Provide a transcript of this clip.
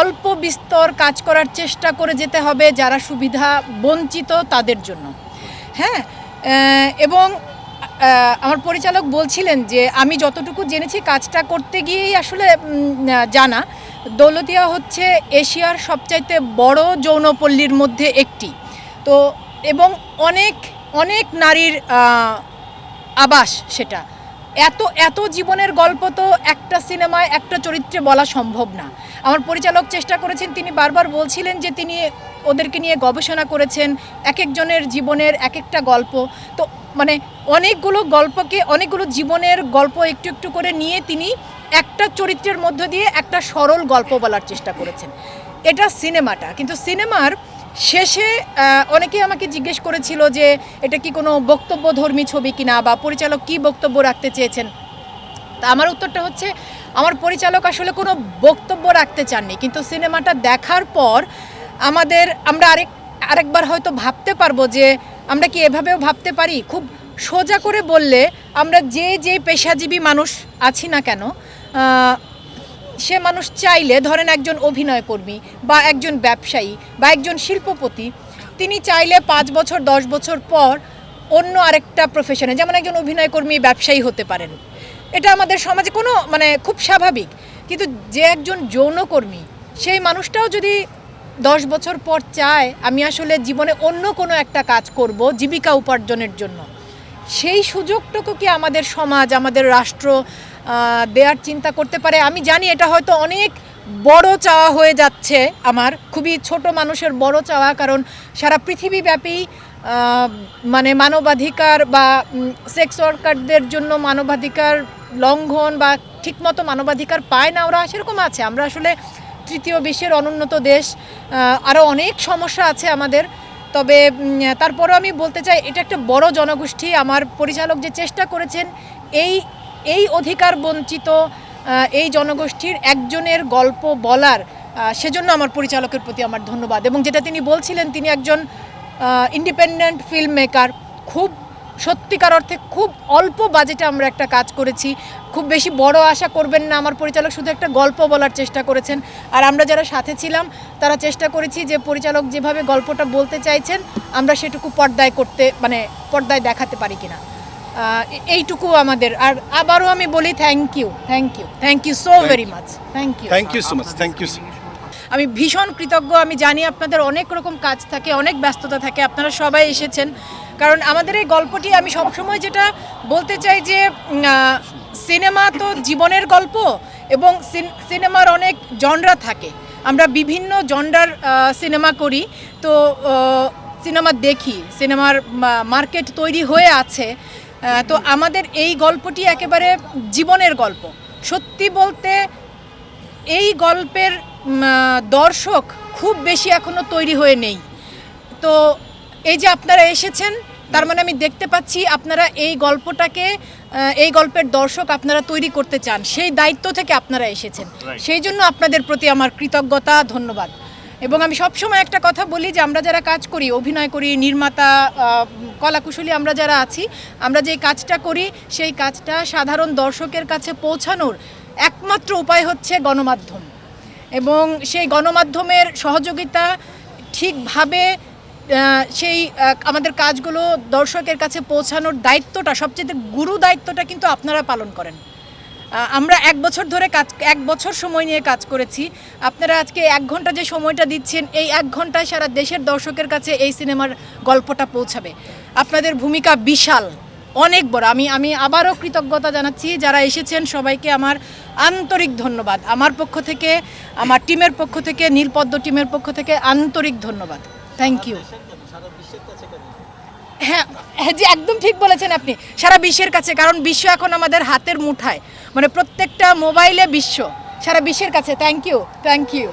অল্প বিস্তর কাজ করার চেষ্টা করে যেতে হবে যারা সুবিধা বঞ্চিত তাদের জন্য। হ্যাঁ এবং আমার পরিচালক বলছিলেন যে আমি যতটুকু জেনেছি কাজটা করতে গিয়েই আসলে জানা। দৌলতিয়া হচ্ছে এশিয়ার সবচাইতে বড় যৌনপল্লীর মধ্যে একটি। তো, এবং অনেক অনেক নারীর আবাস সেটা। এত এত জীবনের গল্প তো একটা সিনেমায়, একটা চরিত্রে বলা সম্ভব না। আমার পরিচালক চেষ্টা করেছেন, তিনি বারবার বলছিলেন যে তিনি ওদেরকে নিয়ে গবেষণা করেছেন, এক একজনের জীবনের এক একটা গল্প। তো মানে অনেকগুলো গল্পকে, অনেকগুলো জীবনের গল্প একটু একটু করে নিয়ে তিনি একটা চরিত্রের মধ্য দিয়ে একটা সরল গল্প বলার চেষ্টা করেছেন। এটা সিনেমাটা, কিন্তু সিনেমার শেষে আহ, অনেকেই আমাকে জিজ্ঞেস করেছিল যে এটা কি কোনো বক্তব্যধর্মী ছবি কিনা বা পরিচালক কি বক্তব্য রাখতে চেয়েছেন। তা আমার উত্তরটা হচ্ছে আমার পরিচালক আসলে কোনো বক্তব্য রাখতে চাননি। কিন্তু সিনেমাটা দেখার পর আমাদের আমরা আরেক আরেকবার হয়তো ভাবতে পারব যে আমরা কি এভাবেও ভাবতে পারি? খুব সোজা করে বললে আমরা যে যে পেশাজীবী মানুষ আছি না কেন সে মানুষ চাইলে ধরেন একজন অভিনয় কর্মী বা একজন ব্যবসায়ী বা একজন শিল্পপতি, তিনি চাইলে পাঁচ বছর, দশ বছর পর অন্য আরেকটা প্রফেশনে যেমন একজন অভিনয় কর্মী, ব্যবসায়ী হতে পারেন। এটা আমাদের সমাজে কোনো মানে খুব স্বাভাবিক। কিন্তু যে একজন যৌনকর্মী সেই মানুষটাও যদি দশ বছর পর চায়, আমি আসলে জীবনে অন্য কোনো একটা কাজ করব জীবিকা উপার্জনের জন্য। সেই সুযোগটুকু কি আমাদের সমাজ, আমাদের রাষ্ট্র দেওয়ার চিন্তা করতে পারে। আমি জানি এটা হয়তো অনেক বড় চাওয়া হয়ে যাচ্ছে আমার, খুবই ছোট মানুষের বড় চাওয়া, কারণ সারা পৃথিবীব্যাপী মানে মানবাধিকার বা সেক্স ওয়ার্কারদের জন্য মানবাধিকার লঙ্ঘন বা ঠিকমতো মানবাধিকার পায় না ওরা, সেরকম আছে। আমরা আসলে তৃতীয় বিশ্বের অনুন্নত দেশ আরও অনেক সমস্যা আছে আমাদের। তবে তারপরেও আমি বলতে চাই, এটা একটা বড় জনগোষ্ঠী। আমার পরিচালক যে চেষ্টা করেছেন, এই এই অধিকার বঞ্চিত এই জনগোষ্ঠীর একজনের গল্প বলার সেজন্য আমার পরিচালকের প্রতি আমার ধন্যবাদ। এবং যেটা তিনি বলছিলেন, তিনি একজন ইন্ডিপেন্ডেন্ট ফিল্ম মেকার খুব সত্যিকার অর্থে খুব অল্প বাজেটে আমরা একটা কাজ করেছি। খুব বেশি বড় আশা করবেন না, আমার পরিচালক শুধু একটা গল্প বলার চেষ্টা করেছেন। আর আমরা যারা সাথে ছিলাম, তারা চেষ্টা করেছি যে পরিচালক যেভাবে গল্পটা বলতে চাইছেন, আমরা সেটুকু পর্দায় করতে মানে পর্দায় দেখাতে পারি কিনা। এইটুকু আমাদের। আর আবারও আমি বলি thank you thank you thank you so very much thank you thank you so much thank you আমি ভীষণ কৃতজ্ঞ আমি জানি আপনাদের অনেক রকম কাজ থাকে অনেক ব্যস্ততা থাকে আপনারা সবাই এসেছেন। কারণ আমাদের এই গল্পটি আমি সবসময় যেটা বলতে চাই যে সিনেমা তো জীবনের গল্প এবং সিনেমার অনেক জনরা থাকে। আমরা বিভিন্ন জনরার সিনেমা করি। তো সিনেমা দেখি সিনেমার মার্কেট তৈরি হয়ে আছে। তো আমাদের এই গল্পটি একেবারে জীবনের গল্প। সত্যি বলতে এই গল্পের দর্শক খুব বেশি এখনও তৈরি হয়ে নেই। তো এই যে আপনারা এসেছেন তার মানে আমি দেখতে পাচ্ছি আপনারা এই গল্পটাকে এই গল্পের দর্শক আপনারা তৈরি করতে চান। সেই দায়িত্ব থেকে আপনারা এসেছেন। সেই জন্য আপনাদের প্রতি আমার কৃতজ্ঞতা ধন্যবাদ। এবং আমি সবসময় একটা কথা বলি যে আমরা যারা কাজ করি, অভিনয় করি, নির্মাতা কলাকুশলী আমরা যারা আছি, আমরা যে কাজটা করি, সেই কাজটা সাধারণ দর্শকের কাছে পৌঁছানোর একমাত্র উপায় হচ্ছে গণমাধ্যম। এবং সেই গণমাধ্যমের সহযোগিতা ঠিকভাবে সেই আমাদের কাজগুলো দর্শকের কাছে পৌঁছানোর দায়িত্বটা, সবচেয়ে গুরু দায়িত্বটা কিন্তু আপনারা পালন করেন। আমরা এক বছর ধরে কাজ, এক বছর সময় নিয়ে কাজ করেছি। আপনারা আজকে এক ঘণ্টা যে সময়টা দিচ্ছেন, এই এক ঘন্টায় সারা দেশের দর্শকের কাছে এই সিনেমার গল্পটা পৌঁছাবে। আপনাদের ভূমিকা বিশাল, অনেক বড়। আমি আমি আবারও কৃতজ্ঞতা জানাচ্ছি যারা এসেছেন, সবাইকে আমার আন্তরিক ধন্যবাদ। আমার পক্ষ থেকে, আমার টিমের পক্ষ থেকে, নীলপদ্ম টিমের পক্ষ থেকে আন্তরিক ধন্যবাদ। থ্যাংক ইউ হ্যাঁ হ্যাঁ জি, একদম ঠিক বলেছেন আপনি। সারা বিশ্বের কাছে, কারণ বিশ্ব এখন আমাদের হাতের মুঠায়। মানে প্রত্যেকটা মোবাইলে বিশ্ব। সারা বিশ্বের কাছে। Thank you thank you